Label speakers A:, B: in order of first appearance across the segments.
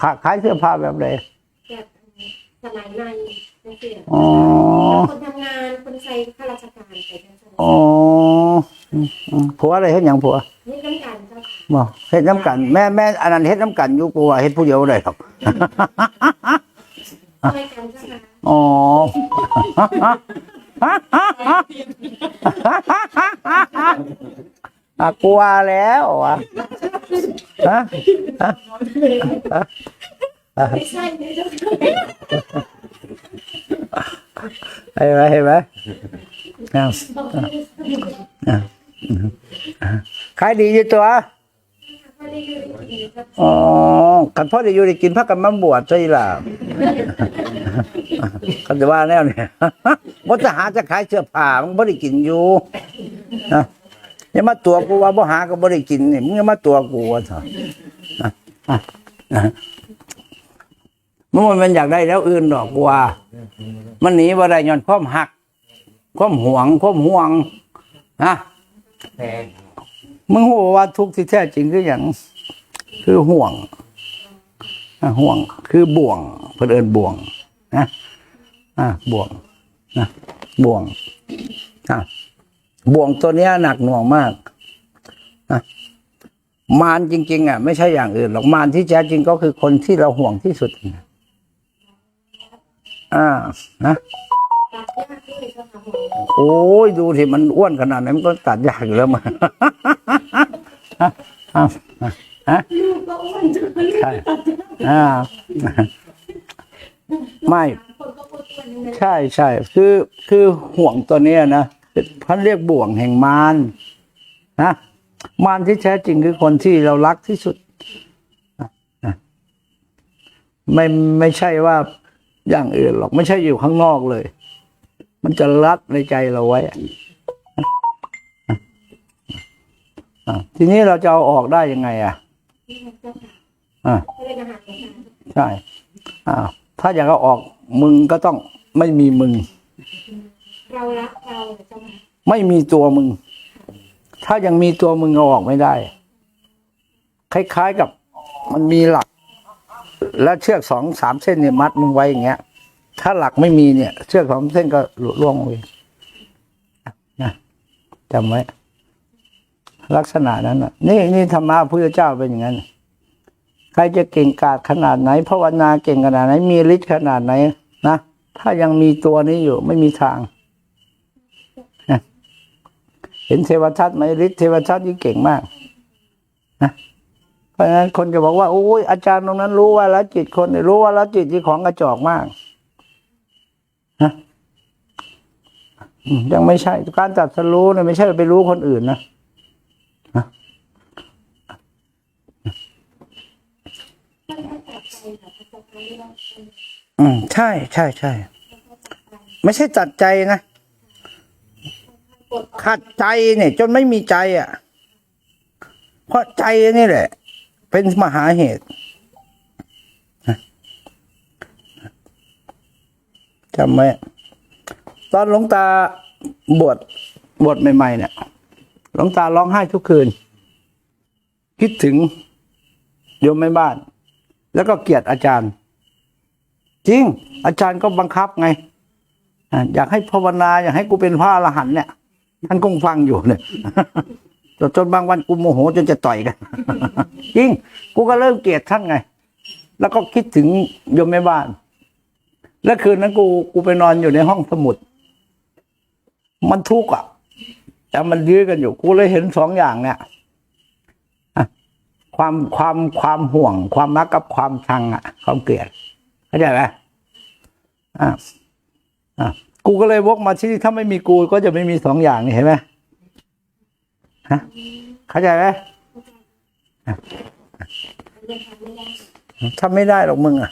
A: ขาขายเสื้อผ้าแบบไหน
B: แบบสมัยในจังซี่
A: อ๋อ
B: คนทำงานคนใส่ข้าราชการไปจังซี่
A: อ๋ออืมอืมผัวอะไรเฮ็ดหยังผัว
B: นี่ต้องการเจ้าค่ะ
A: บ่เฮ็ดน้ำกัน แม่แม่อันนั้นเฮ็ดน้ำกันอยู่กูว่าเฮ็ดผู้เดียวบ่ได้ครับ
B: ช่วยกันเจ้าค่ะ
A: อ๋อ อะกลัวแล้วอะฮะ
B: ไม่ใช่เจ้าค่ะ
A: เห็นไหมเห็นไหมอ้าวขายดีอยู่ตัว
B: พอดีอยู่ดีครับ
A: อ๋อกันพ่อได้อยู่ได้กินพักกันมาบวชใช่ล่ะกันจะว่าแนวเนี่ยบ่จะหาจะขายเสื้อผ้ามันบ่ได้กินอยู่นะ อย่ามาตัวกูว่าบ่หาก็บ่ได้กินนี่มึงอย่ามาตัวกูว่าเถอะนะอะนะมันมันอยากได้แล้วอื่นดอกกูว่า มันหนีบ่ได้ย้อนความหัก ความหวง ความห่วงนะมึงรู้ว่าทุกข์ที่แท้จริงคืออย่าง คือห่วงห่วง คือบ่วงเพื่นเอินบ่วง นะอะบ่วงนะบ่วงอะ บ่วงตัวเนี้ยหนักหน่วงมากนะมารจริง ๆ อะ ไม่ใช่อย่างอื่นหรอกมารที่แท้จริงก็คือคนที่เราห่วงที่สุดอ่านะ
B: ตัดยากด้วยเจ้าค่ะผม
A: โอ้ยดูที่มันอ้วนขนาดนั้นมันก็ตัดยากอยู่แล้วมันอะฮะ
B: ลูกก็อ้วนจังเลย
A: ใช่อ่าไม่
B: คนก็อ้วนๆนึง
A: ใช่ใช่คือคือห่วงตัวเนี้ยนะ พันเรียกบ่วงแห่งมารนะมารที่แท้จริงคือคนที่เรารักที่สุดไม่ไม่ใช่ว่าอย่างอื่นหรอก ไม่ใช่อยู่ข้างนอกเลย มันจะรัดในใจเราไว้ทีนี้เราจะเอาออกได้ยังไง อะอะ
B: ก็เลยอา
A: ใช่อ่าถ้าอยากเอาออกมึงก็ต้องไม่มีมึง
B: เรารักเราเจ้าค่ะ
A: ไม่มีตัวมึง ถ้ายังมีตัวมึงเอาออกไม่ได้ คล้าย ๆกับมันมีหลัก แล้วเชือกสองสามเส้นเนี่ยมัดมึงไว้อย่างเงี้ย ถ้าหลักไม่มีเนี่ย เชือกสองเส้นก็หลุดร่วงไปนะจำไว้ ลักษณะนั้นนะนี่นี่ธรรมะพระเจ้าเป็นอย่างนั้นใครจะเก่งกาจขนาดไหนภาวนาเก่งขนาดไหน มีฤทธิ์ขนาดไหนนะถ้ายังมีตัวนี้อยู่ไม่มีทาง เห็นเทวทัตไหมฤทธิ์เทวทัตนี่เก่งมากนะเพราะฉะนั้นคนจะบอกว่าโอ้ยอาจารย์ตรงนั้นรู้ว่าละจิตคนรู้ว่าละจิตที่ของกระจอกมากนะยังไม่ใช่การตัดสรู้เนี่ยไม่ใช่ไปรู้คนอื่นนะ
B: ไม่ได้ตัดใจค่ะเจ้าค่ะไม่ได้
A: อืมใช่ใช่ใช่ไม่ใช่ตัดใจนะ ขัดใจเนี่ย จนไม่มีใจอะ เพราะใจนี่แหละ เป็นมหาเหตุจำไว้ตอนหลวงตาบวชบวชใหม่ ๆ เนี่ยหลวงตาร้องไห้ทุกคืน คิดถึงโยมแม่บ้าน แล้วก็เกลียดอาจารย์ จริง อาจารย์ก็บังคับไงอะอยากให้ภาวนา อยากให้กูเป็นพระอรหันต์เนี่ย ท่านคงฟังอยู่เนี่ยจนจนบางวันกูโมโหจนจะต่อยกัน จริง กูก็เริ่มเกลียดท่านไง แล้วก็คิดถึงโยมแม่บ้าน แล้วคืนนั้นกูกูไปนอนอยู่ในห้องสมุด มันทุกข์อะ แต่มันยื้อกันอยู่ กูเลยเห็นสองอย่างเนี่ยความความความห่วง ความรักกับความชังอะ ความเกลียดเข้าใจไหมอะอะ กูก็เลยวกมาที่ถ้าไม่มีกูก็จะไม่มีสองอย่างนี่เห็นไหมฮะเข้าใจไหม
B: ทำไม่ได้
A: หรอกมึงอะ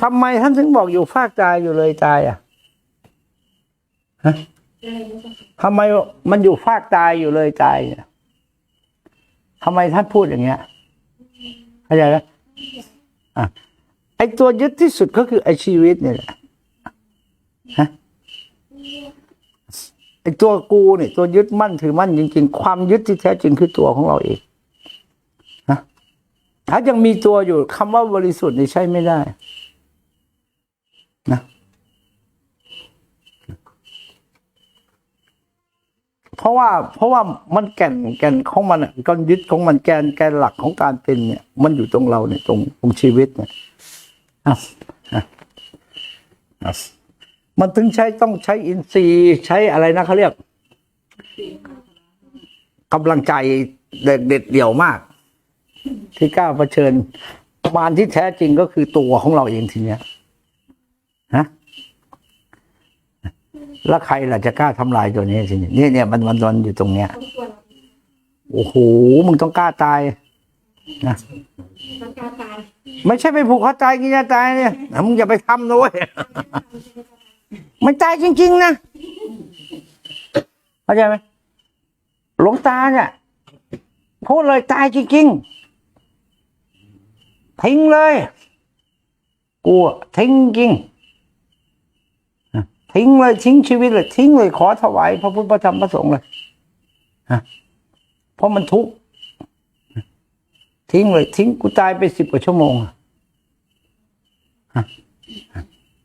A: ทำไมท่านถึงบอกอยู่ภาคตายอยู่เลยตายอะทำไมมันอยู่ภาคตายอยู่เลยตายเนี่ยทำไมท่านพูดอย่างเงี้ยเข้าใจไหมอะ อ้ตัวยึดที่สุดก็คือไอ้ชีวิตเนี่ยแหละฮะไอ้ตัวกูเนี่ยตัวยึดมั่นถือมั่นจริงๆ ความยึดที่แท้จริงคือตัวของเราเองนะถ้ายังมีตัวอยู่คำว่าบริสุทธิ์นี่ใช่ไม่ได้นะเพราะว่า เพราะว่ามันแก่นแก่นของมันก้อนยึดของมันแกนแกนหลักของการเป็นเนี่ย มันอยู่ตรงเราเนี่ยตรงตรงชีวิตเนี่ย มันถึงใช้ต้องใช้อินทรีย์ใช้อะไรนะเขาเรียกกำลังใจเด็ดเด็ดเดี่ยวมาก ที่กล้าเผชิญมารที่แท้จริงก็คือตัวของเราเองทีเนี้ยฮะแล้วใครล่ะจะกล้าทำลายตัวนี้ทีนี้เนี่ยเนี่ยมันมันมันอยู่ตรงเนี้ยโอ้โหมึงต้องกล้าตายนะ
B: ต้องกาตาย
A: ไม่ใช่ไปผูกคอตายกินยาตายเนี่ยนะมึงอย่าไปทำนะเว้ยมันตายจริง ๆ นะเข้าใจไหมหลวงตาเนี่ยพูดเลยตายจริง ๆ ทิ้งเลยกูอะทิ้งจริงทิ้งเลยทิ้งชีวิตเลยทิ้งเลยขอถวายพระพุทธพระธรรมพระสงฆ์เลยฮะเพราะมันทุกข์ ทิ้งเลยทิ้งกูตายไปสิบกว่าชั่วโมงอะ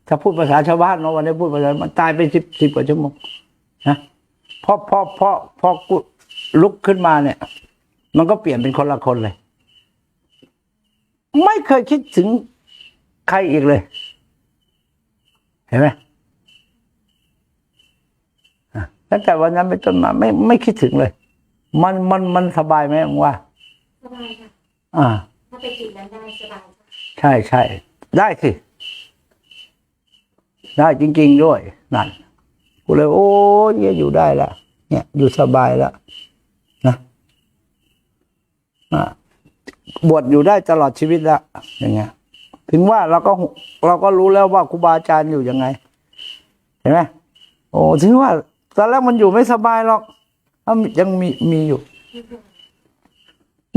A: ถ้าพูดภาษาชาวบ้านเนาะวันนี้พูดภาษามันตายไปสิบสิบกว่าชั่วโมงนะพอพอพอพอกูลุกขึ้นมาเนี่ย มันก็เปลี่ยนเป็นคนละคนเลย ไม่เคยคิดถึงใครอีกเลย เห็นไหมตั้งแต่วันนั้นเป็นต้นมา ไม่ไม่คิดถึงเลย มันมันมันสบายไหมมึงว่า
B: สบายค่ะ
A: อ่า
B: ถ้าไปจุดนั้นได้สบายค่ะ
A: ใช่ใช่ได้สิ ได้จริง ๆ ด้วยนั่นกูเลย โอ้ยเนี่ยอยู่ได้ละเนี่ย อยู่สบายแล้วนะอะบวชอยู่ได้ตลอดชีวิตละอย่างเงี้ยถึงว่าเราก็เราก็รู้แล้วว่าครูบาอาจารย์อยู่ยังไง เห็นไหมโอ้ถึงว่าตอนแรกมันอยู่ไม่สบายหรอกถ้ายังมีมีอยู่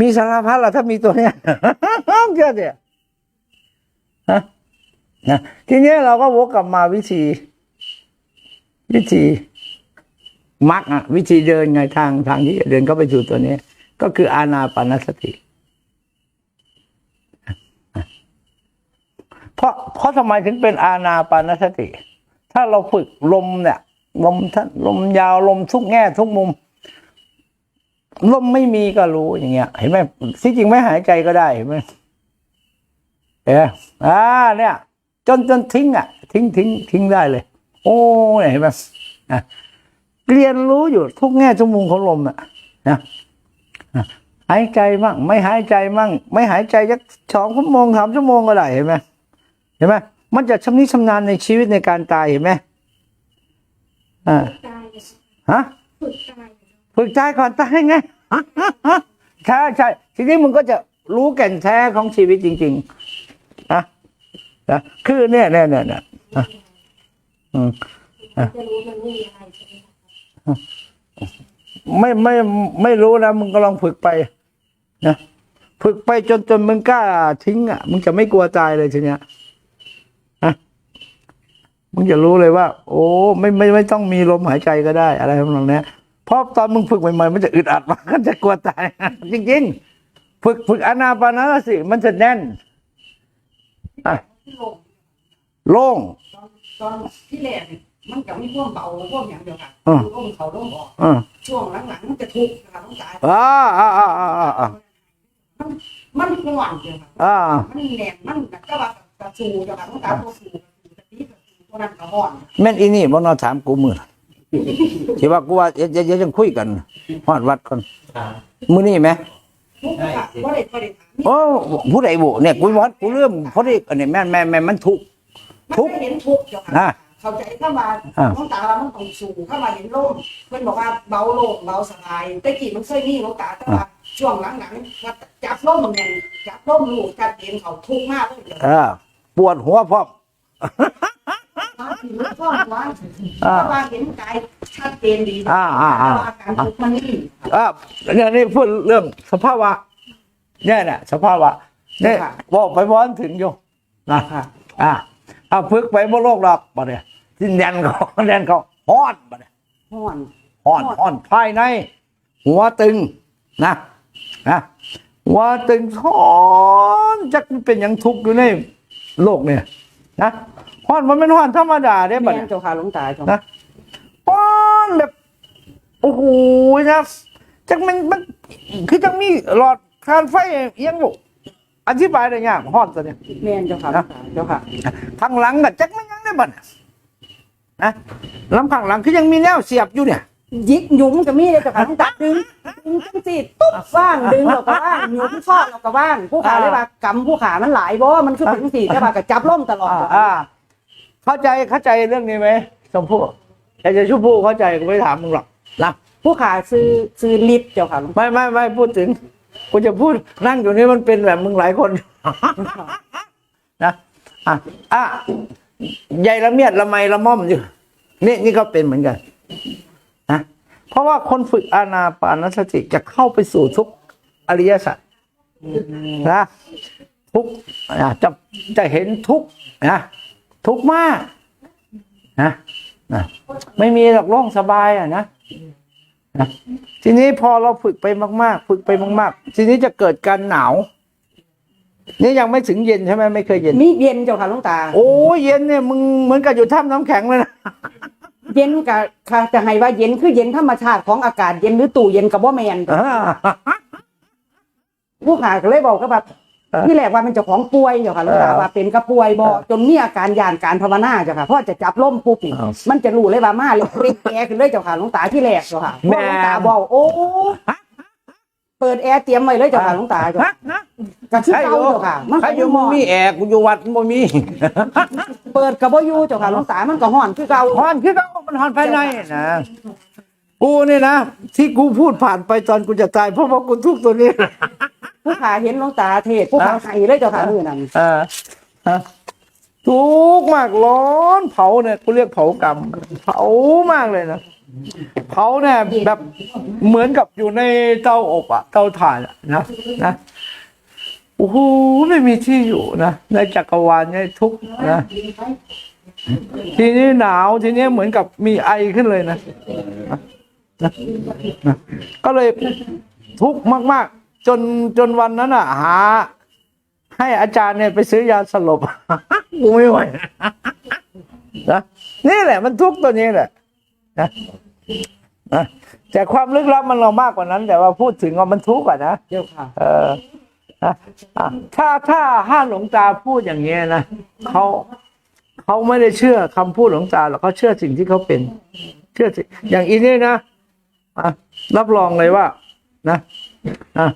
A: มีสารพัดละถ้ามีตัวเนี้ยเชื่อเถอะฮะนะทีนี้เราก็วกกลับมาวิธี วิธีมักอะวิธีเดินไงทางทางที่เดินเข้าไปสู่ตัวนี้ ก็คืออาณาปานสติ เพราะเพราะทำไมถึงเป็นอาณาปานสติ ถ้าเราฝึกลมเนี่ยลมท่านลมยาวลมทุกแง่ทุกมุม ลมไม่มีก็รู้อย่างเงี้ย เห็นไหมที่จริงไม่หายใจก็ได้เห็นไหมเอออ่าเนี่ย จนจนทิ้งอะ ทิ้งทิ้งทิ้งได้เลย โอ้เนี่ยเห็นไหมอะเรียนรู้อยู่ทุกแง่ทุกมุมของลมอะนะอะหายใจมั่งไม่หายใจมั่ง ไม่หายใจสักสองชั่วโมงสามชั่วโมงก็ได้เห็นไหมเห็นไหมมันจะชำนิชำนาญในชีวิตในการตายเห็นไหมอ่า
B: ฝึกกายเลย
A: ฮะ
B: ฝึก
A: ใจก่อนตายไงใช่ใช่ทีนี้มึงก็จะรู้แก่นแท้ของชีวิตจริงๆนะนะคือเนี่ยเนี่ยเนี่ยเนี่ยอะอืม
B: นจะรู้มันไม่มีอะไรใช่ไหม
A: ไม่ไม่ไม่รู้นะมึงก็ลองฝึกไปนะฝึกไปจนจนมึงกล้าทิ้งอะ มึงจะไม่กลัวตายเลยทีเนี้ยนะมึงจะรู้เลยว่า โอ้ไม่ไม่ไม่ต้องมีลมหายใจก็ได้ อะไรทำนองเนี้ย ราะตอนมึงฝึกใหม่ๆมันจะอึดอัดมันก็จะกลัวตายจริงๆ ฝึกฝึกอนาปานสติมันจะแน่นอะโล่ง
C: ตอนตอนที่แรกนี่มันจะมีพวกเบาพวกอย่างเดียวกัน
A: อ่า
C: คือว่ามันเขาล้มออก
A: อ่า
C: ช่วงหลังๆมันจะทุกข์นะคะต้องตาย
A: อ่าอ่าอ่าอ่าอ่า
C: มันมันห่วงเดียวค่ะ
A: อ่า
C: มันแน่นมันแบบก็ว่ากระสูเดียวกันต้องตายตัวสูกระสูกระตีกระสูตัวนั้นกระห่อน
A: แม่นอีนี่บ่นอถามกูมือ ที่ว่ากูว่าเดี๋ยวเดี๋ยวเดี๋ยวยังคุยกันฮอดวัดก่อนมือนี่ไหม
C: ทุกข์ค่ะว่าได้ว่าได้ถาม
A: โอ้ผู้ใดบุเนี่ยกูวัดกูเริ่มเพราะนี่อันนี้แม่นแม่นแม่นมันทุกข์ทุกข์
C: มันไม่เห็นทุกข์เดียว
A: อ่า
C: ค่ะเข้าใจเข้ามา
A: อ่า
C: ต้องตามันต้องสูงเข้ามาเห็นโล่งเพื่อนบอกว่าเบาโล่งเบาสบายแต่กี้มันเคยมีโลกาแต่ว่าช่วงหลังๆว่าจับล่มมันเนี่ยจับล่มลูกจับเอ็นเขาทุกข์มากเลยเดี๋ยว
A: เออปวดหัวพร้อม
C: มาถึงข้อว่า
A: อ่า
C: ว่าเห็นกายชัดเจนดี
A: อ่าอ่าอ่า
C: แต่ว่อาการทุกข์มันนี่
A: อ่าเนี่ยนี่พูดเรื่องสภาวะเนี่ยเนี่ยสภาวะเนี่ยบอกไปบอนถึงอยู่นะอ่าเอาพึกไปบ่โลกหรอกบ่เนี่ยที่แดนเขาแดนเขาฮ้อนบ่เนี่ย
C: ห่อน
A: อ่อนอ่อนภายใน หัวตึงนะนะว่าตึงทอนจักมันเป็นหยังทุกข์อยู่ในโลกเนี่ยนะ ฮ้อนมันเป็นฮ้อนธรรมดาได้บัด
C: แม่
A: เนี่ย
C: นเจ้าค่ะหลวงตาเจ้า
A: นะฮ้อนแบบ โอ้โหนะจักมันมันคือจังมีหลอดคานไฟเอียงบุอธิบายได้ยากฮ้อนตัวเนี่ย
C: แม่นเจ้าค่ะหลวงตาเจ้าค่ะ
A: ข้างหลังก็จักมันยังได้บัดเนี่ยนะลำข้างหลังคือยังมีแนวเสียบอยู่เนี่ย
C: ยิกหยุมก็มีเลยเจ้าค่ะหลวงตาดึงดึงจังสิตุ๊บว่างดึงเราก็ว่างหยุมข้อเราก็ว่างผู้ขาเลยว่ากำผู้ขามันหลายบ่มันคือเป็นสี่แต่ว่าก็จับล่มตลอด
A: อ่า
C: เจ้าค่ะ
A: อ่าเข้าใจเข้าใจเรื่องนี้ไหมชมพู่แต่จะชุบพู่เข้าใจก็ไม่ถามมึงหรอกนะ
C: ผู้ขาซื้อซื้อลิฟต์เจ้าค่ะหลวง
A: ไม่ไม่ไม่พูดถึงกูจะพูดนั่งอยู่นี่มันเป็นแบบมึงหลายคน นะอะอะใหญ่ละเมียดละไมละม่อมอยู่นี่นี่ก็เป็นเหมือนกันนะเพราะว่าคนฝึกอานาปานสติจะเข้าไปสู่ทุกอริยสัจนะทุกอะจะจะเห็นทุกนะ ทุกมากนะนะไม่มีหรอกโล่งสบายอะนะนะทีนี้พอเราฝึกไปมาก ๆ ฝึกไปมาก ๆ ทีนี้จะเกิดการหนาวนี่ยังไม่ถึงเย็นใช่ไหมไม่เคยเย็น
C: มีเย็นเจ้าค่ะหลวงตา
A: โอ้ยเย็นเนี่ยมึงเหมือนกับอยู่ถ้ำน้ำแข็งเลยนะ
C: เย็นกับค่ะจะให้ว่าเย็นคือเย็นธรรมชาติของอากาศเย็นหรือตู้เย็นกับว่าแมน
A: อ่า
C: ผู้ขาก็เลยบอกก็แบบ
A: เออ
C: ที่แรกว่าเป็นเจ้าของป่วยเจ้าค่ะหลวงตา
A: เออ
C: ว่าเป็นกระป่วยบ่จนมีอาการยานการภาวนาเจ้าค่ะเพราะจะจับล่มปุ๊บนี่
A: อ้าว
C: มันจะรู้เลยว่ามาเลยเรียกแอร์ขึ้นเลยเจ้าค่ะหลวงตาที่แรกเจ้าค่ะเพ
A: แม่
C: ราะหลวงตาบอกโอ้เปิดแอร์เตรียมไว้เลยเจ้าค่ะหลวงตาเจ้า
A: ฮะฮะ
C: กระชื่อ
A: ใช่
C: เก่า
A: อยู่
C: เจ้าค่ะมัน
A: ใคร
C: ก็
A: อยู่
C: ม
A: มึง
C: อ
A: มีแอร์กูอยู่วัดมึงบ่มี
C: เปิดกระบ่อยู่เจ้าค่ะหลวงตามันก็ห่อนคือเก่า
A: ฮอนคือเขามันฮอนภายในนะกูเนี่ยนะที่กูพูดผ่านไปตอนกูจะตายเพราะว่ากูทุกข์ตัวนี้
C: ผู้ขาเห็นหลวงตาเทศผู้ขาไห้เลยเจ้าค่ะมือนั้น
A: เออฮะทุกข์มากร้อนเผาเนี่ยกูเรียกเผากรรมเผามากเลยนะเผาเนี่ยแบบเหมือนกับอยู่ในเตาอบอะเตาถ่านอะนะนะโอ้โหไม่มีที่อยู่นะในจักรวาลเนี่ยทุกข์นะทีนี้หนาวทีนี้เหมือนกับมีไอขึ้นเลยนะนะนะก็เลยทุกข์มาก ๆ จนจนวันนั้นอะ หา ให้อาจารย์เนี่ยไปซื้อยาสลบกูไม่ไหวนะนี่แหละ มันทุกข์ตัวนี้แหละนะนะแต่ความลึกลับมันเรามากกว่านั้น แต่ว่าพูดถึงว่ามันทุกข์อะนะ
C: เจ้าค่ะ
A: เออนะอะถ้าถ้าห้าหลวงตาพูดอย่างเงี้ยนะเขาเขาไม่ได้เชื่อคำพูดหลวงตาหรอกเขาเชื่อสิ่งที่เขาเป็น เชื่อสิอย่างอีนี่นะอะรับรองเลยว่า นะอะ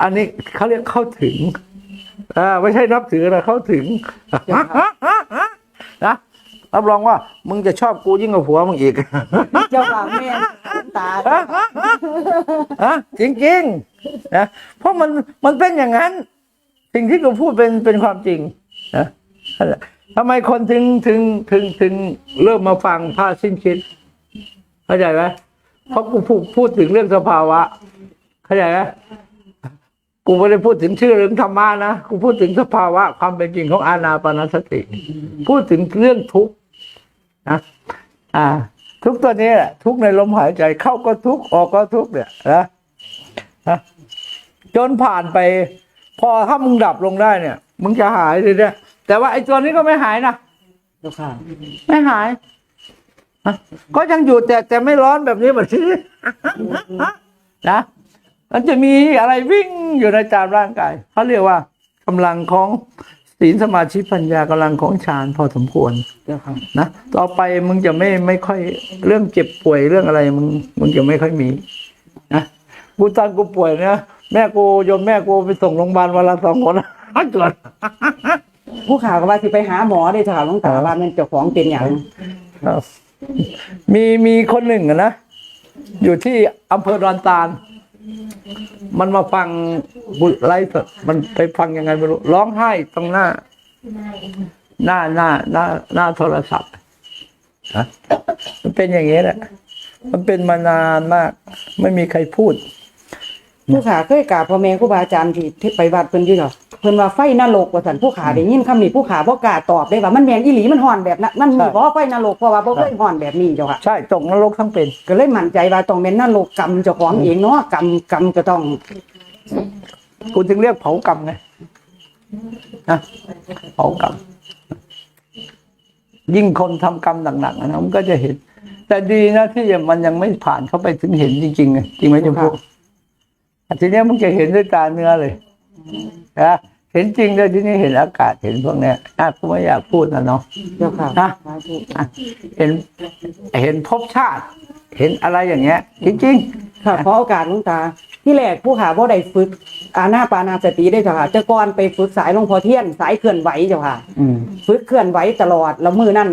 A: อันนี้เขาเรียกเข้าถึงอ่าไม่ใช่นับถือนะเข้าถึงนะรับรองว่า มึงจะชอบกูยิ่งกว่าผัวมึงอีก
C: เจ้าค่ะแม่นหลวงตา
A: ฮะจริงๆนะเพราะมันมันเป็นอย่างนั้น สิ่งที่กูพูดเป็นเป็นความจริงนะนั่นแหละทำไมคนถึงถึงถึงถึงเริ่มมาฟังพระสิ้นคิดเข้าใจไหมเพราะกูพูดพูดถึงเรื่องสภาวะ เข้าใจไหมกูไม่ได้พูดถึงชื่อเรื่องธรรมะนะ กูพูดถึงสภาวะความเป็นจริงของอานาปานสติ พูดถึงเรื่องทุกข์นะอ่า ทุกตัวนี้แหละทุกในลมหายใจเข้าก็ทุกออกก็ทุกเนี่ยนะนะจนผ่านไป พอถ้ามึงดับลงได้เนี่ย มึงจะหายเลยเนี่ยแต่ว่าไอ้ตัวนี้ก็ไม่หายนะไม่หายฮะก็ยังอยู่แต่แต่ไม่ร้อนแบบนี้แบบนี้นะ มันจะมีอะไรวิ่งอยู่ในตามร่างกายเขาเรียกว่ากำลังของศีลสมาธิปัญญากำลังของฌานพอสมควร
C: เจ้าค่ะ
A: นะต่อไปมึงจะไม่ไม่ค่อยเรื่องเจ็บป่วยเรื่องอะไรมึงมึงจะไม่ค่อยมีนะกูตอนกูป่วยเนี่ยแม่กูโยมแม่กูไปส่งโรงพยาบาลวันละสองคนเกิด
C: ผู้ขาก็ว่าสิไปหาหมอได้เจ้าค่ะหลวงตาว่ามันเจ้าของเป็นอย่าง
A: ครับมีมีคนหนึ่งอะนะอยู่ที่อำเภอดอนตาล มันมาฟังบุไลฟ์สดมันไปฟังยังไงไม่รู้ ร้องไห้ตรงหน้า หน้าหน้าหน้าหน้าโทรศัพท์ฮะมันเป็นอย่างนี้แหละ มันเป็นมานานมาก ไม่มีใครพูด
C: ผู้ขาเคยกราบพ่อแม่ครูบาอาจารย์ที่ที่ไปวัดเพิ่นอยู่เหรอเพิ่นว่าไฟนรกว่าซั่นผู้ขาได้ยินคำนี้ผู้ขาบ่กล้าตอบได้ว่ามันแม่นอีหลีมันฮ้อนแบบนั้นมันมี
A: ใช่
C: บ่ไฟนรกเพราะว่าบ่เคยฮ้อนแบบนี้เจ้าค่ะ
A: ใช่ตกนรกทั้งเป็น
C: ก็เลยมั่นใจว่าต้องเป็นนรกกรรมเจ้าของเองเนาะกรรมกรรมก็ต้อง
A: กูถึงเรียกเผากรรมไงนะเผากรรมยิ่งคนทำกรรมหนักๆนะมันก็จะเห็น แต่ดีนะที่มันยังไม่ผ่านเข้าไปถึงเห็นจริงๆไงจริงไหมจมพู่ ทีเนี้ยมึงจะเห็นด้วยตาเนื้อเลยนะเห็นจริงเลยทีนี้เห็นอากาศเห็นพวกเนี้ยอะกูไม่อยากพูดนะเนาะ
C: เจ้าค่ะ
A: นะเห็นเห็นภพชาติ เห็นอะไรอย่างเงี้ย จริง
C: ค่ะขอโอกาสหลวงตาที่แรกผู้ขาบ่ได้ฝึกอาณาปานาสติได้เจ้าค่ะแต่ก่อนไปฝึกสายหลวงพ่อเทียนสายเคลื่อนไหวเจ้าค่ะ
A: ๆอืม
C: ฝึกเคลื่อนไหวตลอดแล้วมือนั่น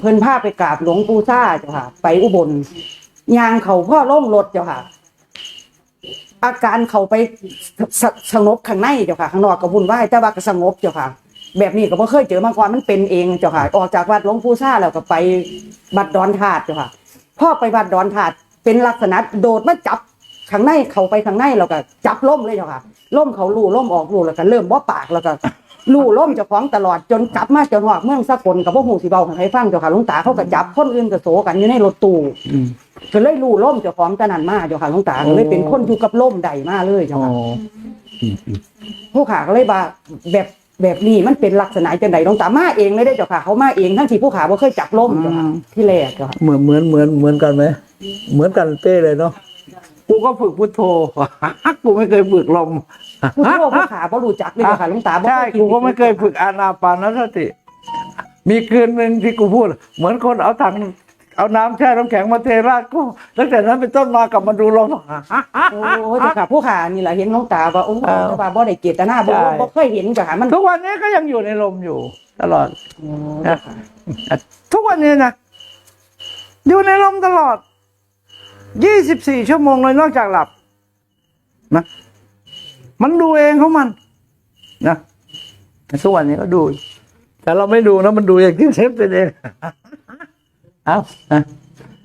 C: เพิ่นพาไปกราบหลวงปู่ซ่าเจ้าค่ะ ไปอุบลยางเขาพ่อล่งรถเจ้าค่ะ อาการเขาไปสสงบข้างในเจ้าค่ะ ข้างนอกก็วุ่นวายแต่ว่าก็สงบเจ้าค่ะ แบบนี้ก็บ่เคยเจอมาก่อนมันเป็นเองเจ้าค่ะ ออกจากวัดหลวงปู่ซ่าแล้วก็ไปบัดดอนธาตุเจ้าค่ะพ่อไปบัดดอนธาตุเป็นลักษณะโดดมาจับข้างในเขาไปข้างในแล้วก็จับล่มเลยเจ้าค่ะล่มเขาลู่ล่มออกลู่แล้วก็เริ่มบ่ปากแล้วก็ลู่ล่มเจ้าของตลอดจนกลับมาจนหอกเมืองสกลกับพวกหูสีเบาของใครฟังเจ้าค่ะลุงตาเขาก็จับคนอื่นก็โศกันอยู่ในรถตู้ ก็เลยลู่ล่มเจ้าของตะนันมาเจ้าค่ะหลุงตาก็เลยเป็นคนอยู่กับล่มใดมาเลยเจ้า
A: โอ้
C: ค่ะผู้ขาก็เลยว่าแบบแบบนี้มันเป็นลักษณะจังไดหลวงตามาเองเลยได้อเจ้าค่ะ เขามาเองทั้งที่ผู้ขาบ่เคยจับล่มเจ้าค่ะที่แรกเจ้าค่ะ
A: เหมือนเหมือนเหมือนเหมือนกันไหมเหมือนกันเป้เลยเนาะกูก็ฝึกพุทโธกูไม่เคยฝึกลม
C: ผู้โทษผู้ขาบ่รู้จักเลยเจ้าค่ะหลุงตาบ่
A: ใช่
C: เคย
A: กูก็ไม่เคยฝึกอานาปานสติมีคืนหนึ่งที่กูพูด เหมือนคนเอาถัง เอาน้ำแช่น้ำแข็งมาเทราดกูตั้งแต่นั้นเป็นต้นมากลับมาดูลม
C: โอ้เจ้าค่ะผู้ขานี่แหละเห็นหลวงตาว่าโอ้
A: เออ
C: แต่ว่าบ่ได้เจตนาบ่
A: ใช่
C: บ่เคยเห็นเจ้าค่ะมัน
A: ทุกวันนี้ก็ยังอยู่ในลมอยู่ ตลอด
C: โอ้
A: นะ ทุกวันนี้นะอยู่ในลมตลอดยี่สิบสี่ชั่วโมงเลยนอกจากหลับนะมันดูเองของมันนะทุกวันนี้ก็ดู แต่เราไม่ดูนะมันดูอย่างที่เชฟเป็นเอง เอาอะ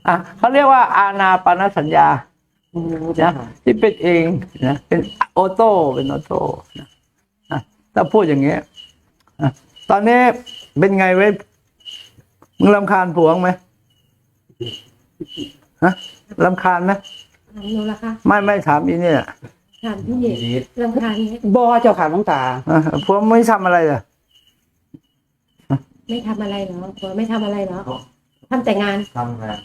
A: อะเขาเรียกว่าอาณาปานสัญญา
C: โอ้เจ้า
A: นะ
C: ค่ะ
A: ที่เป็นเองนะเป็นออโต้เป็นออโต้นะอะถ้าพูดอย่างเงี้ยอะตอนนี้เป็นไงเว้ยมึงลำคาญผัวไหมฮะลำคาญไหม
B: ถามหนูละคะ
A: ไม่ไม่ถามอีเนี่ย
B: ถามพี่รำคาญไหม
C: บ่เจ้าค่ะหลวงตา
A: อะผัวไม่ทำอะไรเลย
B: ไม่ทำอะไรเหรอผัวไม่ทำอะไรเหรอ ทำแต่งาน
D: ทำงาน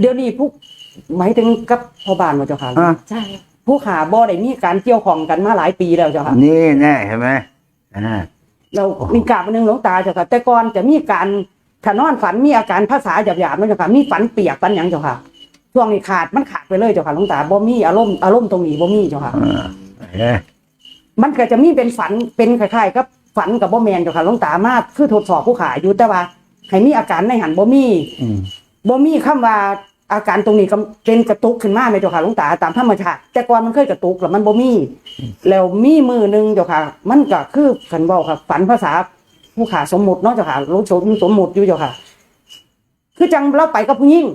C: เดี๋ยวนี้ผู้หมายถึงกับพ่อบ้านว่าเจ้าค่ะ
A: อะ
B: ใช่
C: ผู้ขาบ่ได้มีการเกี่ยวข้องกันมาหลายปีแล้วเจ้าค่ะ
A: นี่แน่เห็นไหมอ่า
C: เรามีกราบอันหนึงหลวงตาเจ้าค่ะ แต่ก่อนจะมีการถ้านอนฝันมีอาการภาษาหยาบๆนั่นเจ้าค่ะมีฝันเปียกฝันหยังเจ้าค่ะช่วงนี้ขาดมันขาดไปเลยเจ้าค่ะหลวงตาบ่มีอารมณ์อารมณ์ตรงนี้บ่มีเจ้าค่ะ
A: อ่าเอ๊ะ
C: มันก็จะมีเป็นฝันเป็นคล้ายๆกับฝันกับบ่แมนเจ้าค่ะหลวงตามาคือทดสอบผู้ขาอยู่แต่ว่า ให้มีอาการในหันบ่มี
A: อืม
C: บ่มีคำว่าอาการตรงนี้ก็เป็นกระตุกขึ้นมาไหมเจ้าค่ะหลวงตาตามธรรมชาติแต่ก่อนมันเคยกระตุกแล้วมันบ่มี แล้วมีมือหนึงเจ้าค่ะ มันก็คือขันบอกค่ะ ฝันภาษาผู้ขาสมมุติเนาะเจ้าค่ะรู้สมสมมุติอยู่เจ้าค่ะ คือจังเราไปกับผู้หญิง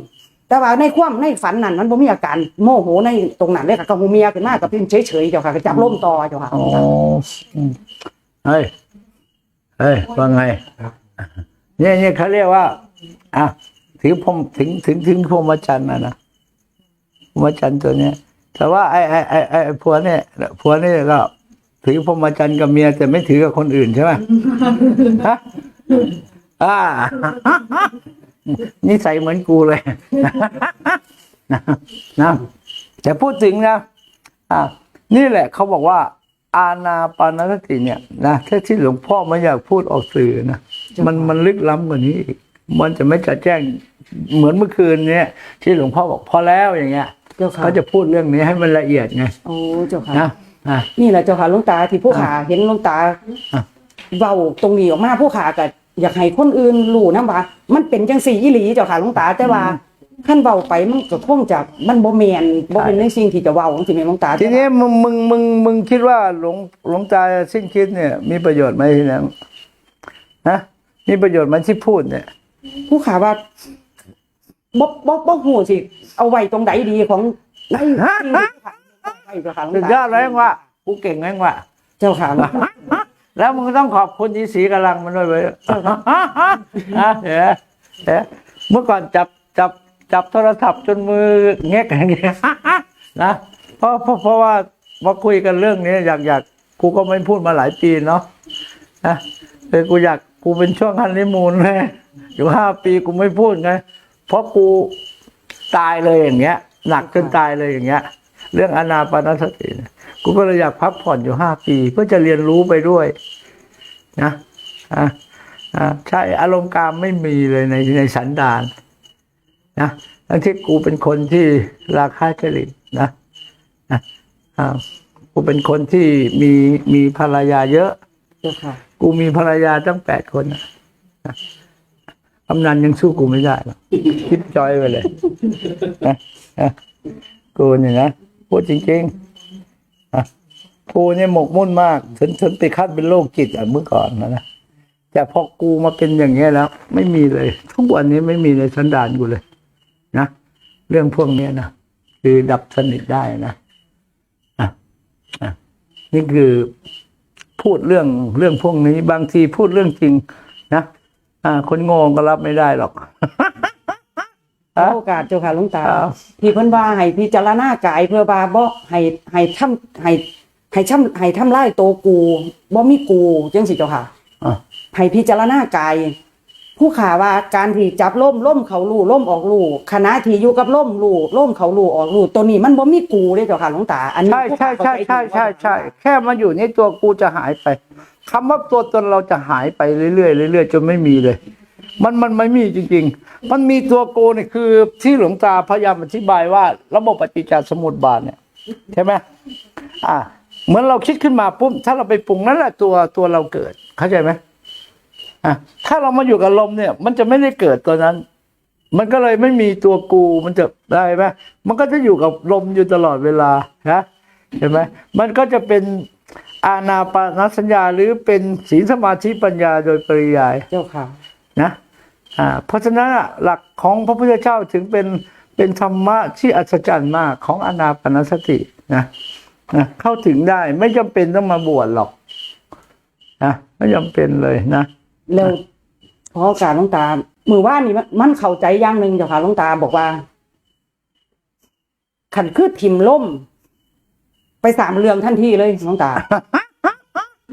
C: แต่ว่าในความในฝันนั้นมันบ่มีอาการโมโหในตรงนั้นเลยค่ะกับหูเมียขึ้นมาก็เป็นเฉยๆเจ้าค่ะก็จับล่มต่อเจ้าค่ะ
A: อ๋ออืมเฮ้ย เฮ้ยว่าไง เนี่ยเนี่ยเขาเรียกว่า อะถึงพมถึงถึงถึงพรหมจันทร์นะนะพรหมจันทร์ตัวเนี้ย แต่ว่าไอ้ไอ้ไอ้ไอ้ผัวเนี่ยผัวเนี่ยก็ ถือพรหมจันทร์กับเมียแต่ไม่ถือกับคนอื่นใช่ไหมฮะอ่านี่ใส่เหมือนกูเลยนะนะแต่พูดถึงนะอ่านี่แหละเขาบอกว่า อาณาปานสติเนี่ยนะถ้าที่หลวงพ่อไม่อยากพูดออกสื่อนะ มันมันลึกล้ำกว่านี้อีกมันจะไม่จัดแจ้งเหมือนเมื่อคืนเนี่ยที่หลวงพ่อบอกพอแล้วอย่างเงี้ย
C: เจ้าค่ะ
A: เขาจะพูดเรื่องนี้ให้มันละเอียดไง
C: โอ้เจ้าค่ะ
A: นะอะ
C: นี่แหละเจ้าค่ะหลวงตาที่ผู้ขาเห็นหลวงตา
A: อะ
C: เว้าตรงนี้ออกมาผู้ขาก็อยากให้คนอื่นรู้นะว่ามันเป็นจังสี่อีหลีเจ้าค่ะหลวงตาแต่ว่าขั้นเว้าไปมันก็คงจะมันบ่แม่นบ่เป็นในสิ่งที่จะเว้าจังซี่แม่นหลวงตา
A: ทีนี้มึงมึงมึงมึงคิดว่าหลวงหลวงตาสิ้นคิดเนี่ย มีประโยชน์ไหมทีนั้นนะ มีประโยชน์ไหมที่พูดเนี่ย
C: ผู้ขาว่าบ่บ่บ่ฮู้สิ เอาไว้ตรงใดดีของในสิ่งที่ผู้ขาไว้เจ้าค่ะหลวง
A: สุด
C: ตาย
A: อดเลยว่ากูเก่งไหมว่า
C: เจ้าค่ะ
A: แล้วมึงต้องขอบคุณยีสีกำลังมันด้วยเว้ยนะเดี๋ยวเดี๋ยวเมื่อก่อนจับจับจับโทรศัพท์จนมือแงกอย่างเงี้ยนะเพราะเพราะเพราะว่ามาคุยกันเรื่องนี้อยากอยากกูก็ไม่พูดมาหลายปีเนาะนะเลยกูอยาก กูเป็นช่วงฮันนีมูนไงอยู่ห้าปีกูไม่พูดไงเพราะกูตายเลยอย่างเงี้ย หนักจนตายเลยอย่างเงี้ย เรื่องอนาปานสติเนี่ยกูก็เลยอยากพักผ่อนอยู่ห้าปีเพื่อจะเรียนรู้ไปด้วยนะอ่าอ่าใช่อารมณ์กามไม่มีเลยในในสันดานนะทั้งที่กูเป็นคนที่ราคาจริตนะนะอ่ากูเป็นคนที่มีมีภรรยาเยอะ
C: เจ้าค่ะ
A: กูมีภรรยาตั้งแปดคนกำนันยังสู้กูไม่ได้หรอกคิดจอยไปเลย กูเนี่ยนะพูดจริงๆนะกูเนี่ยหมกมุ่นมากถึงถึงไปคัดเป็นโรคจิตอะเมื่อก่อนนะนะแต่พอกูมาเป็นอย่างเงี้ยแล้ว ไม่มีเลย ทุกวันนี้ไม่มีในสันดานกูเลย นะเรื่องพวกเนี้ยนะคือดับสนิทได้นะอะอะนี่คือ พูดเรื่องเรื่องพวกนี้ บางทีพูดเรื่องจริงนะอ่า คนโง่ก็รับไม่ได้หรอก
C: ขอโอกาสเจ้าค่ะหลุงตา
A: ครับ
C: ที่เพิ่นว่าให้พิจารณากายเพื่อว่าบ่ให้ให้ทำให้ให้ทำให้ทำลายตัวกูบ่มีกูจังสิเจ้าค่ะ
A: อะ
C: ให้พิจารณากาย ผู้ขาว่าการที่จับล่มล่มเขาลู่ล่มออกลู่คณะที่อยู่กับล่มลู่ล่มเขาลู่ออกลู่ตัวนี้มันบ่มีกูเด้เจ้าค่ะหลวงตา อันนี้
A: ใช่
C: ผู้
A: ใช่
C: ขา
A: ใช่
C: เข้า
A: ใช่
C: ดี
A: ใช่ใช่แค่มาอยู่ในตัวกูจะหายไปคำว่าตัวตนเราจะหายไปเรื่อยๆเรื่อยๆจนไม่มีเลย มันมันไม่มีจริง ๆ มันมีตัวกูเนี่ยคือที่หลวงตาพยายามอธิบายว่า ระบบปฏิจจสมุปบาทเนี่ยใช่ไหมอ่าเหมือนเราคิดขึ้นมาปุ๊บถ้าเราไปปรุงนั่นแหละตัวตัวเราเกิดเข้าใจไหม อะถ้าเรามาอยู่กับลมเนี่ย มันจะไม่ได้เกิดตัวนั้น มันก็เลยไม่มีตัวกูมันจะได้ไหมมันก็จะอยู่กับลมอยู่ตลอดเวลานะเห็นไหมมันก็จะเป็นอาณาปานสัญญาหรือเป็นศีลสมาธิปัญญาโดยปริยาย
C: เจ้าค่ะ
A: นะอ่าเพราะฉะนั้นอะหลักของพระพุทธเจ้าถึงเป็นเป็นธรรมะที่อัศจรรย์มากของอานาปานสตินะนะเข้าถึงได้ไม่จำเป็นต้องมาบวชหรอกนะไม่จำเป็นเลยนะ
C: แล้วขอโอกาสหลวงตามือว่านนี่มันมันเข้าใจอย่างหนึ่งเจ้าค่ะหลวงตาบอกว่าขันคือทิมล่ม ไปสามเรื่องทันทีเลยหลวงตา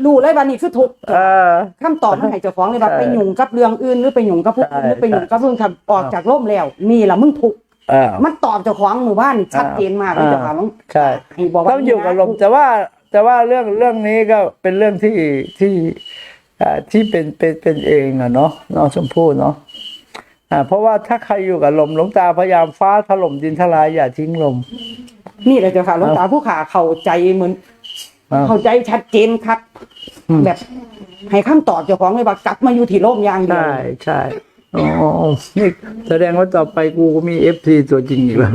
C: รู้เลยว่านี่คือทุกข์
A: เออ
C: คำตอบมันให้เจ้าของเลยว่า
A: ใช่
C: ไปหยุ่งกับเรื่องอื่นหรือไปหยุ่งกับผู้อื่น
A: ใช่
C: หรือไปหยุ่งกับเรื่องทำออกจากร่มแล้ว นี่ละมึงทุกข์
A: เออ
C: มันตอบเจ้าของหมู่บ้านนี่ชัดเจนมากเลย
A: อ่า
C: เจ้าค่ะหลวง
A: ใช่
C: ให้บอกว่า
A: ต้องอยู่กับลมแต่ว่า แต่ว่าเรื่องเรื่องนี้ก็เป็นเรื่องที่ที่อ่า ที่เป็นเป็นเป็นเองอะเนาะน้องชมพู่เนาะอ่าเพราะว่าถ้าใครอยู่กับลมหลวงตาพยายามฟ้าถล่มดินทลายอย่าทิ้งลม
C: นี่เลยเจ้าค่ะหลวงตาผู้ขาเข้าใจเหมือน
A: อ่า
C: เข้าใจชัดเจนครับ
A: อืม
C: แบบให้คำตอบเจ้าของเลยว่ากลับมาอยู่ที่ร่มอย่างเดียว
A: ใช่ใช่โอ้นี่แสดงว่าต่อไปกูก็มีเอฟซีตัวจริงอีกแล้ว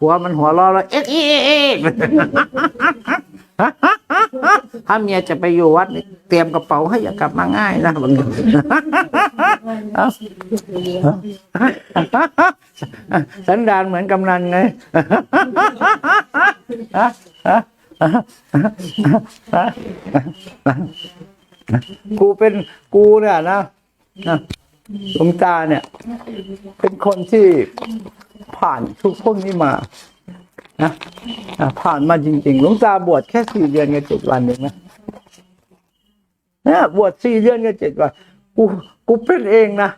A: หัวมันหัวเรอแล้วเอ๊ะเอ๊ะเอ๊ะ ถ้าเมียจะไปอยู่วัดนี่เตรียมกระเป๋าให้อย่ากลับมาง่ายนะบางทีเอาสันดานเหมือนกำนันไงกูเป็นกูเนี่ยนะนะหลวงตาเนี่ย เป็นคนที่ผ่านทุกพวกนี้มา นะผ่านมาจริงๆหลวงตาบวชแค่สี่เดือนกับเจ็ดวันเองนะบวชสี่เดือนกับเจ็ดวันกูกูเป็นเองนะ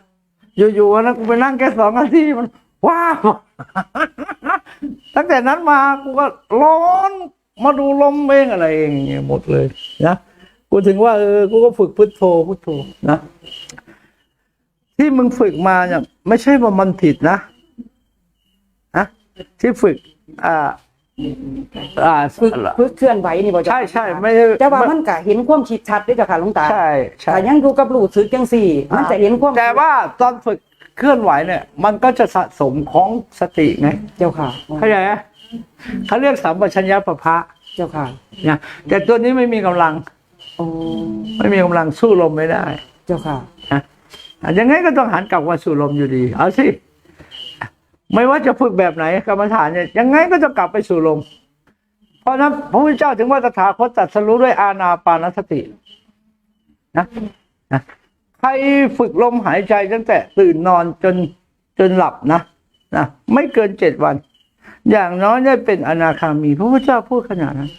A: อยู่ๆนะกูไปนั่งแค่สองนาทีมันว้าวตั้งแต่นั้นมากูก็ร้อนมาดูลมเองอะไรเองอย่างเงี้ยหมดเลยนะกูถึงว่าเออกูก็ฝึกพุทโธพุทโธนะที่มึงฝึกมาเนี่ยไม่ใช่ว่ามันผิดนะนะที่ฝึก อ่าอ่า
C: ฝึกฝึกเคลื่อนไหวนี่บ่เจ้า
A: ใช่
C: ค่ะ
A: ใช่ไม่ใช่
C: แต่ว่ามันก็เห็นความคิดชัดด้วยเจ้าค่ะหลวงตา
A: ใช่ใช่
C: แต่ยังดูกับรู้สึกจังสี่ มันจะเห็นความ
A: แต่ว่าตอนฝึกเคลื่อนไหวเนี่ย มันก็จะสะสมของสติไง
C: เจ้าค่ะ
A: เข้าใจไหมเขาเรียกสัมปชัญญะปะพะ
C: เจ้าค่ะ
A: นะแต่ตัวนี้ไม่มีกำลัง
C: โอ้
A: ไม่มีกำลังสู้ลมไม่ได้
C: เจ้าค่ะ
A: นะอะยังไงก็ต้องหันกลับมาสู่ลมอยู่ดี เอาสิ ไม่ว่าจะฝึกแบบไหนกรรมฐานเนี่ยยังไงก็จะกลับไปสู่ลม เพราะนั้นพระพุทธเจ้าถึงว่าตถาคตตัดสรู้ด้วยอาณาปานสตินะนะใครฝึกลมหายใจตั้งแต่ตื่นนอนจนจนหลับนะนะไม่เกินเจ็ดวัน อย่างน้อยได้เป็นอนาคามีพระพุทธเจ้าพูดขนาดนั้น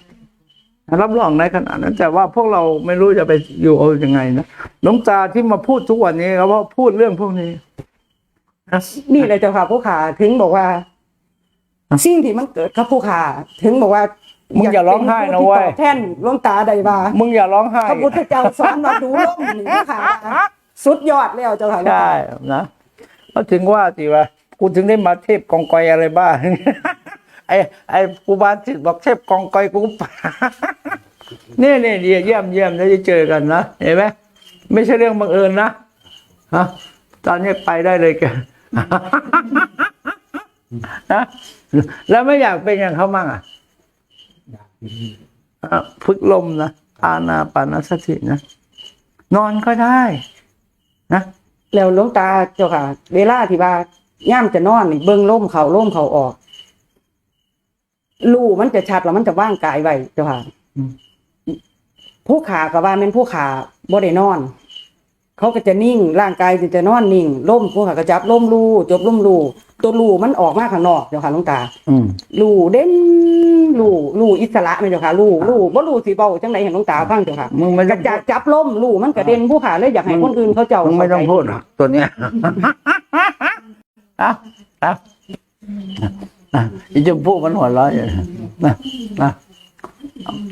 A: รับรองในขนาดนั้นแต่ว่าพวกเราไม่รู้จะไปอยู่เอายังไงนะหลวงตาที่มาพูดทุกวันนี้ก็เพราะพูดเรื่องพวกนี้ นะ
C: นี่เลยเจ้าค่ะผู้ขาถึงบอกว่าสิ่งที่มันเกิดกับผู้ขาถึงบอกว่า
A: มึงอย่าร้องไห้นะเว้ย
C: อากเป็นผู้ที่ตอบแท่นหลวงตาใดว่า
A: มึงอย่าร้องไห้
C: พระพุทธเจ้าสอนมาดูล่มนี่นะคะสุดยอดแล้วเจ้าค่ะ
A: ใช่นะก็ถึงว่าสิว่ากูถึงได้มาเทพกองกอยอะไรบ้าง ไอ้ไอ้กูบาสิทธิ์บอกเทพกองกอยกูป่าเนี่ยเนี่ยเยี่ยมเยี่ยมเยี่ยมแล้วจะเจอกันนะเห็นไหมไม่ใช่เรื่องบังเอิญนะฮะตอนนี้ไปได้เลยแก นะแล้วไม่อยากเป็นอย่างเขามั่งอะอะฝึกลมนะอานาปานสตินะ นอนก็ได้ นะ
C: แล้วหลวงตาเจ้าค่ะ เวลาที่ว่าย่ามจะนอนนี่เบิ่งล่มเขาล่มเขาออกรูมันจะชัดแล้วมันจะว่างกายไว้เจ้าค่ะ
A: อืม
C: ผู้ขากับว่าเป็นผู้ขาบ่ได้นอน เขาก็จะนิ่งร่างกายจะจะนอนนิ่งล่มผู้ขาก็จับล่มรูจบล่มรูตัวรูมันออกมาข้างนอกเจ้าค่ะหลวงตา
A: อืม
C: รูเด่นรูรูอิสระไหมเจ้าค่ะรูรูบ่รูสิเบาจังไดเห็นหลวงตาฟังเจ้าค่ะ
A: มึงไม่
C: ก
A: ต้
C: ระ
A: อง
C: จับจับล่มรูมันกระเด็นผู้ขาเลยอยากให้คนอื่นเขาเจ้า
A: มึงไม่ต้องพูดหรอกตัวเนี้ยเอาเอาอะอีจมพูมันหัวเร้อยนะนะ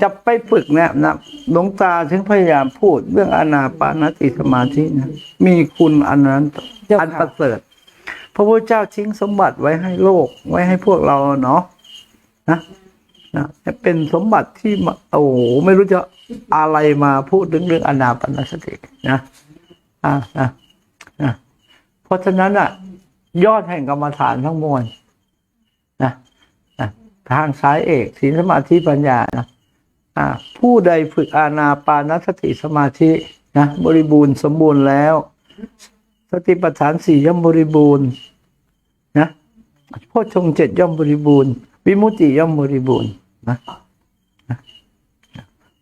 A: จะไปฝึกเนี่ยนะหลวงตาถึงพยายามพูด เรื่องอานาปานสติสมาธินะมีคุณอันนั้น
C: เจ้า
A: อันป
C: ค่ะ
A: ระเสริฐพระพุทธเจ้าทิ้งสมบัติไว้ให้โลกไว้ให้พวกเราเนาะนะนะเป็นสมบัติที่มาโอ้โหไม่รู้จะอะไรมาพูดเรื่องเรื่องอนาปานสตินะอ่านะนะเพราะฉะนั้นอะ ยอดแห่งกรรมฐานทั้งมวลนะนะทางสายเอกศีลสมาธิปัญญานะอ่า ผู้ใดฝึกอาณาปานสติสมาธินะบริบูรณ์สมบูรณ์แล้ว สติปัฏฐานสี่ย่อมบริบูรณ์นะโพชฌงเจ็ดย่อมบริบูรณ์ วิมุติย่อมบริบูรณ์นะ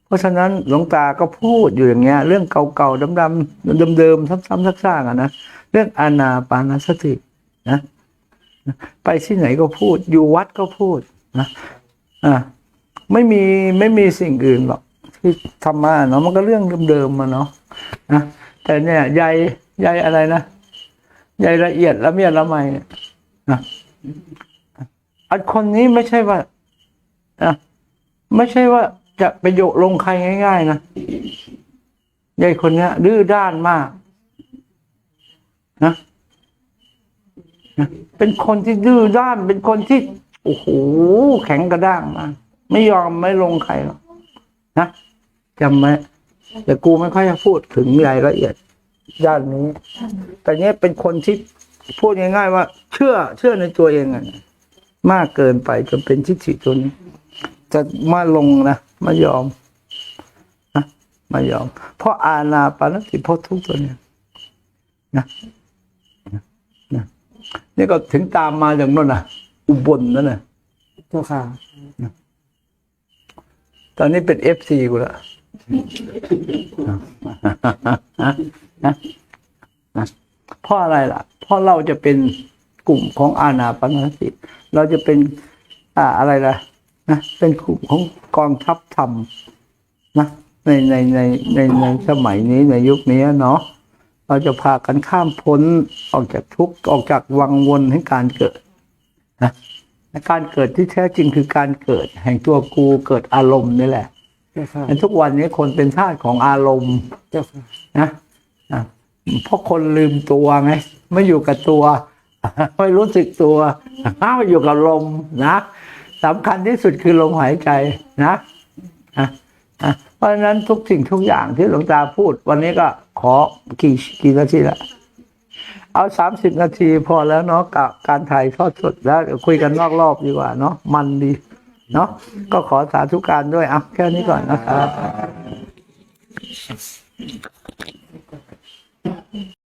A: เพราะฉะนั้นหลวงตาก็พูดอยู่อย่างเงี้ย เรื่องเก่าๆดำๆเดิมๆซ้ำๆซากๆอะนะเรื่องอาณาปานสตินะนะไปที่ไหนก็พูดอยู่วัดก็พูดนะอ่า ไม่มีไม่มีสิ่งอื่นหรอกที่ทำมาเนาะมันก็เรื่องเดิมๆมาเนาะนะแต่เนี่ยใยใยอะไรนะใยละเอียดละเมียดละไมเนี่ยนะอันคนนี้ไม่ใช่ว่านะไม่ใช่ว่าจะไปโยกลงใครง่าย ๆ นะใยคนเนี้ยดื้อด้านมากนะนะเป็นคนที่ดื้อด้าน เป็นคนที่ โอ้โห แข็งกระด้างมาก ไม่ยอมไม่ลงใครหรอกนะจำไว้แต่กูไม่ค่อยจะพูดถึงรายละเอียดด้านนี้ แต่เนี้ยเป็นคนที่พูดง่ายๆว่า เชื่อ เชื่อในตัวเองอะมากเกินไปจนเป็นทิฏฐิตัวนี้ จะมาลงนะไมายอมนะไมายอม เพราะอาณาปานสติเพราะทุกตัวเนี้ยนะนะนี่ก็ถึงตามมาอย่างนั้นนะอุบลนั่นนะ
C: เจ้าค่ะ
A: ตอนนี้เป็นเอฟซีกูแล้วนะนะนะเพราะอะไรล่ะ เพราะเราจะเป็นกลุ่มของอาณาปณสติ เราจะเป็นอ่าอะไรล่ะนะเป็นกลุ่มของกองทัพธรรมนะในในในในในสมัยนี้ในยุคนี้เนาะเราจะพากันข้ามพ้นออกจากทุกข์ออกจากวังวนให้การเกิดนะ และการเกิดที่แท้จริงคือการเกิด แห่งตัวกูเกิดอารมณ์นี่แหละ
C: เจ้าค่ะ
A: ในทุกวันนี้คนเป็นทาสของอารมณ์
C: เจ้าค่ะ
A: นะอะเพราะคนลืมตัวไงไม่อยู่กับตัว ไม่รู้สึกตัวห้าอยู่กับลมนะสำคัญที่สุดคือลมหายใจนะอะอะเพราะฉะนั้นทุกสิ่งทุกอย่างที่หลวงตาพูด วันนี้ก็ขอกี่กี่นาทีละ เอาสามสิบนาทีพอแล้วเนาะกับการถ่ายทอดสดแล้วคุยกันนอกรอบดีกว่าเนาะมันดีเนาะก็ขอสาธุการด้วยอะแค่นี้ก่อนนะครับ